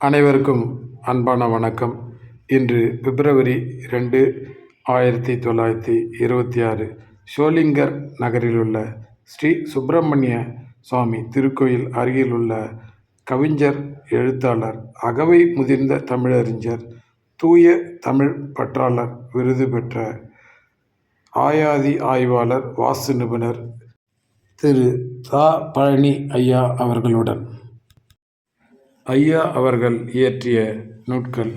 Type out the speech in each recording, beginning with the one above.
அனைவருக்கும் அன்பான வணக்கம். இன்று பிப்ரவரி ரெண்டு ஆயிரத்தி தொள்ளாயிரத்தி இருபத்தி ஆறு ஷோலிங்கர் நகரில் உள்ள ஸ்ரீ சுப்பிரமணிய சுவாமி திருக்கோயில் அருகிலுள்ள கவிஞர் எழுத்தாளர் அகவை முதிர்ந்த தமிழறிஞர் தூய தமிழ் பற்றாளர் விருது பெற்ற ஆயாதி ஆய்வாளர் வாஸ்து நிபுணர் திரு தா பழனி ஐயா அவர்களுடன் ஐயா அவர்கள் இயற்றிய நூட்கள்.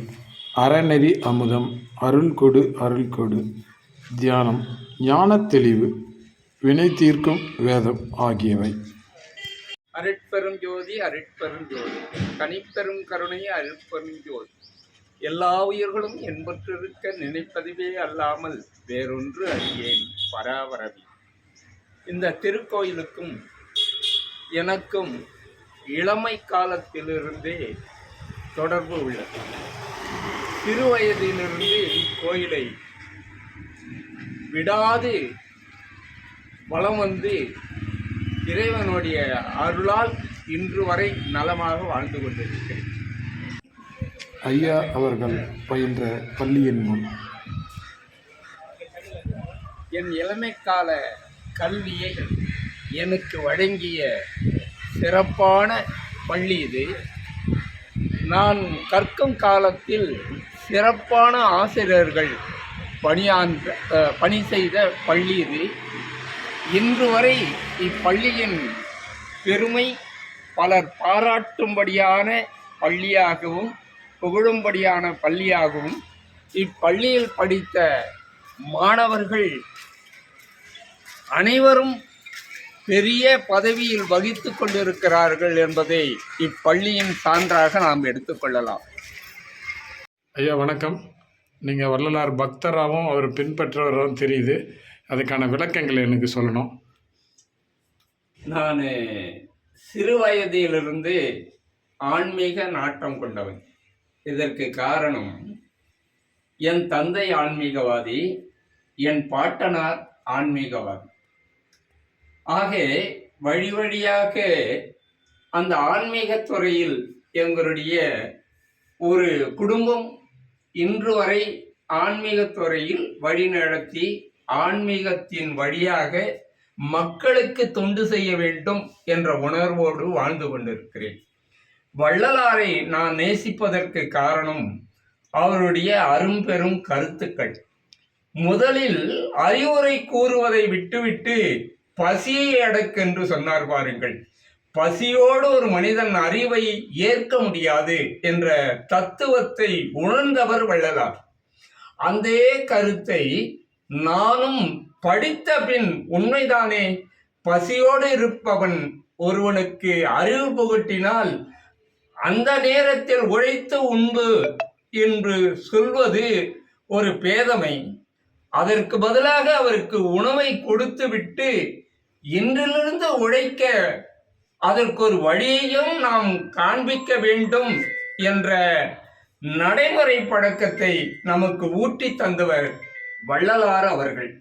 அறநெறி அமுதம் அருள் கொடு அருள் கொடு தியானம் ஞான தெளிவு வினை தீர்க்கும் வேதம் ஆகியவை. அருட்பெரும் ஜோதி அருட்பெரும் ஜோதி. கனிப்பெரும் கருணை அருட்பெரும் ஜோதி. எல்லா உயிர்களும் என்பற்றிருக்க நினைப்பதுவே அல்லாமல் வேறொன்று அறியேன் பராவரவி இந்த திருக்கோயிலுக்கும் எனக்கும் இளமை காலத்திலிருந்தே தொடர்பு உள்ளது. சிறுவயதிலிருந்து இக்கோயிலை விடாது வலம் வந்து இறைவனுடைய அருளால் இன்று வரை நலமாக வாழ்ந்து கொண்டிருக்கிறேன். ஐயா அவர்கள் பயின்ற பள்ளியின் முன். என் இளமைக்கால கல்வியை எனக்கு வழங்கிய சிறப்பான பள்ளி இது. நான் கற்கும் காலத்தில் சிறப்பான ஆசிரியர்கள் பணியாந்த பணி செய்த பள்ளி இது. இன்று வரை இப்பள்ளியின் பெருமை பலர் பாராட்டும்படியான பள்ளியாகவும் புகழும்படியான பள்ளியாகவும் இப்பள்ளியில் படித்த மாணவர்கள் அனைவரும் பெரிய பதவியில் வகித்து கொண்டிருக்கிறார்கள் என்பதை இப்பள்ளியின் சான்றாக நாம் எடுத்துக்கொள்ளலாம் ஐயா வணக்கம். நீங்கள் வள்ளலார் பக்தராகவும் அவர் பின்பற்றவராகவும் தெரியுது. அதுக்கான விளக்கங்களை எனக்கு சொல்லணும். நான் சிறு வயதிலிருந்து ஆன்மீக நாட்டம் கொண்டவன். இதற்கு காரணம் என் தந்தை ஆன்மீகவாதி என் பாட்டனார் ஆன்மீகவாதி. ஆக வழி வழியாக அந்த ஆன்மீக துறையில் எங்களுடைய ஒரு குடும்பம் இன்று வரை ஆன்மீக துறையில் வழிநடத்தி ஆன்மீகத்தின் வழியாக மக்களுக்கு தொண்டு செய்ய வேண்டும் என்ற உணர்வோடு வாழ்ந்து கொண்டிருக்கிறேன். வள்ளலாரை நான் நேசிப்பதற்கு காரணம் அவருடைய அரும்பெரும் கருத்துக்கள். முதலில் அறிவுரை கூறுவதை விட்டுவிட்டு பசியை அடக்கென்று சொன்னார் பாருங்கள். பசியோடு ஒரு மனிதன் அறிவை ஏற்க முடியாது என்ற தத்துவத்தை உணர்ந்தவர் வள்ளலார். அந்த கருத்தை நானும் படித்த பின் உண்மைதானே பசியோடு இருப்பவன் ஒருவனுக்கு அறிவு புகட்டினால் அந்த நேரத்தில் உழைத்து உண்டு என்று சொல்வது ஒரு பேதமை. அதற்கு பதிலாக அவருக்கு உணவை கொடுத்துவிட்டு இன்றிலிருந்து உழைக்க அதற்கு ஒரு வழியையும் நாம் காண்பிக்க வேண்டும் என்ற நடைமுறை பழக்கத்தை நமக்கு ஊட்டி தந்தவர் வள்ளலார் அவர்கள்.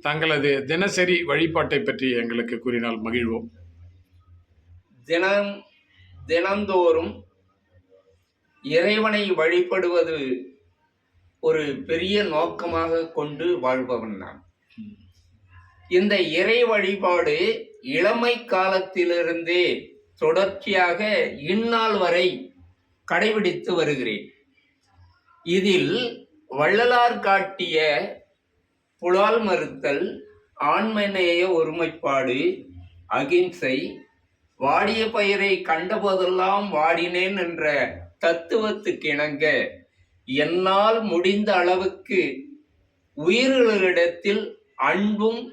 தங்களது தினசரி வழிபாட்டை பற்றி எங்களுக்கு கூறினால் மகிழ்வோம். தினம் தினந்தோறும் இறைவனை வழிபடுவது ஒரு பெரிய நோக்கமாக கொண்டு வாழ்பவன் நான். இந்த இறை வழிபாடு இளமை காலத்திலிருந்தே தொடர்ச்சியாக இந்நாள் வரை கடைபிடித்து வருகிறேன். இதில் வள்ளலார் காட்டிய புலால் மறுத்தல் ஆண்மநேய ஒருமைப்பாடு அகிம்சை வாடிய பயிரை கண்டபோதெல்லாம் வாடினேன் என்ற தத்துவத்துக்கிணங்க என்னால் முடிந்த அளவுக்கு உயிர்களிடத்தில் அன்பும்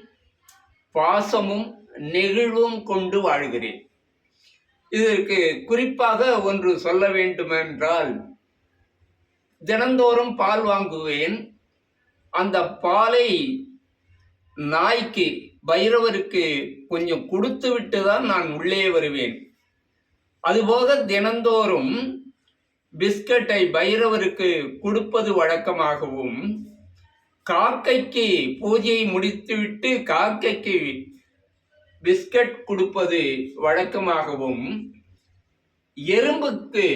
பாசமும் நெகிழ்வும் கொண்டு வாழ்கிறேன். இதற்கு குறிப்பாக ஒன்று சொல்ல வேண்டுமென்றால் தினந்தோறும் பால் வாங்குவேன். அந்த பாலை நாய்க்கு பைரவருக்கு கொஞ்சம் கொடுத்து விட்டு தான் நான் உள்ளே வருவேன். அதுபோக தினந்தோறும் பிஸ்கட்டை பைரவருக்கு கொடுப்பது வழக்கமாகவும் காக்கைக்கு பூஜையை முடித்துவிட்டு காக்கைக்கு பிஸ்கட் கொடுப்பது வழக்கமாகவும் எறும்புக்கு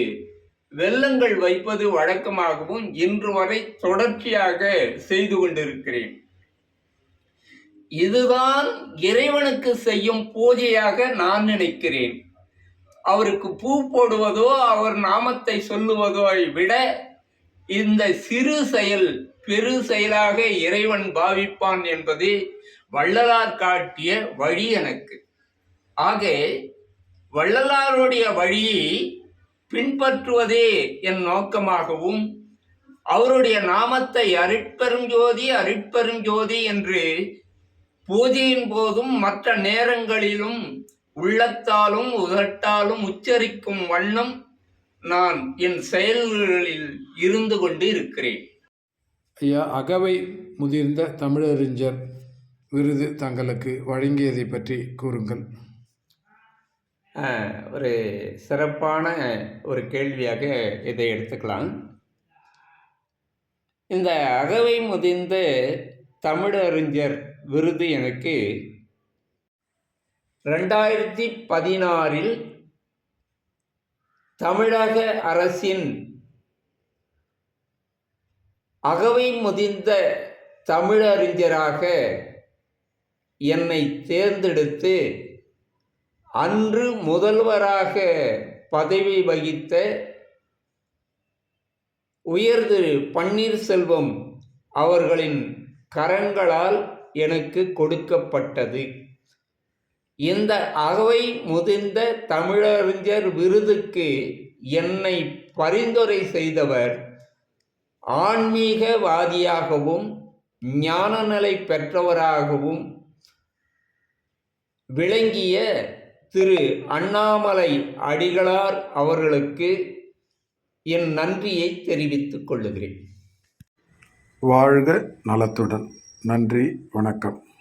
வெல்லங்கள் வைப்பது வழக்கமாகவும் இன்று வரை தொடர்ச்சியாக செய்து கொண்டிருக்கிறேன். இதுதான் இறைவனுக்கு செய்யும் பூஜையாக நான் நினைக்கிறேன். அவருக்கு பூ போடுவதோ அவர் நாமத்தை சொல்லுவதோ விட இந்த சிறு செயல் பெரு செயலாக இறைவன் பாவிப்பான் என்பது வள்ளலார் காட்டிய வழி எனக்கு. ஆக வள்ளலாருடைய வழியை பின்பற்றுவதே என் நோக்கமாகவும் அவருடைய நாமத்தை அருட்பெருஞ்சோதி அருட்பெருஞ்சோதி என்று பூஜையின் போதும் மற்ற நேரங்களிலும் உள்ளத்தாலும் உதட்டாலும் உச்சரிக்கும் வண்ணம் நான் என் செயல்களில் இருந்து கொண்டு இருக்கிறேன். ஐயா அகவை முதிர்ந்த தமிழறிஞர் விருது தங்களுக்கு வழங்கியதை பற்றி கூறுங்கள். ஒரு சிறப்பான ஒரு கேள்வியாக இதை எடுத்துக்கலாம். இந்த அகவை முதிர்ந்த தமிழறிஞர் விருது எனக்கு ரெண்டாயிரத்தி பதினாறில் தமிழக அரசின் அகவை முதிர்ந்த தமிழறிஞராக என்னை தேர்ந்தெடுத்து அன்று முதல்வராக பதவி வகித்த உயர் திரு பன்னீர்செல்வம் அவர்களின் கரங்களால் எனக்கு கொடுக்கப்பட்டது. இந்த அகவை முதிர்ந்த தமிழறிஞர் விருதுக்கு என்னை பரிந்துரை செய்தவர் ஆன்மீகவாதியாகவும் ஞானநிலை பெற்றவராகவும் விளங்கிய திரு அண்ணாமலை அடிகளார் அவர்களுக்கு என் நன்றியை தெரிவித்துக் கொள்ளுகிறேன். வாழ்க நலத்துடன். நன்றி வணக்கம்.